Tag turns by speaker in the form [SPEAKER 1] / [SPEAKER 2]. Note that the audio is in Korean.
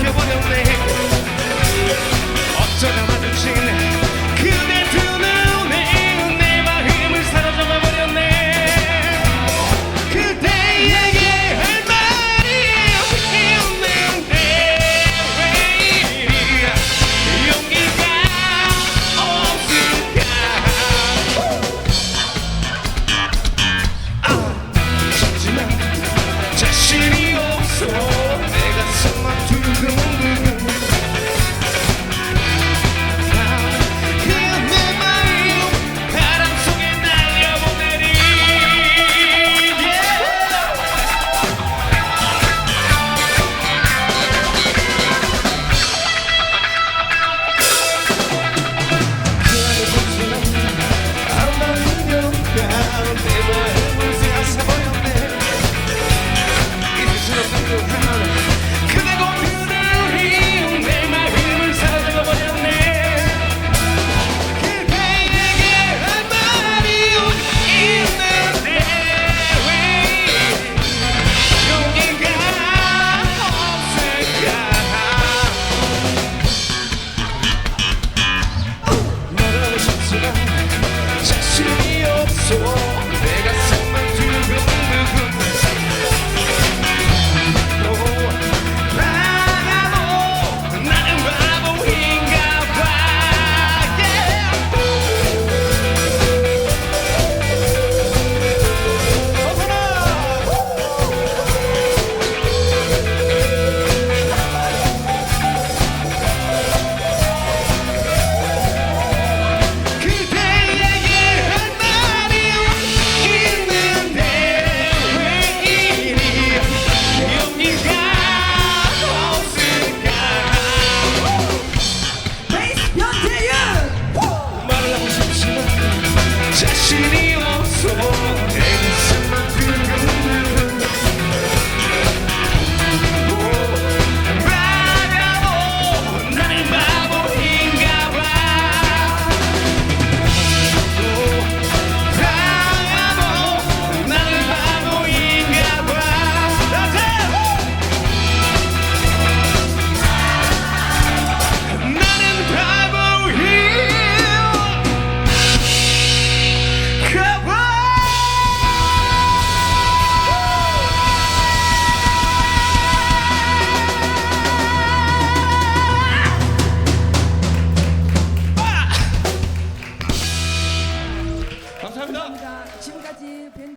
[SPEAKER 1] que eu vou ler Feeling 없어. 자신이 없어.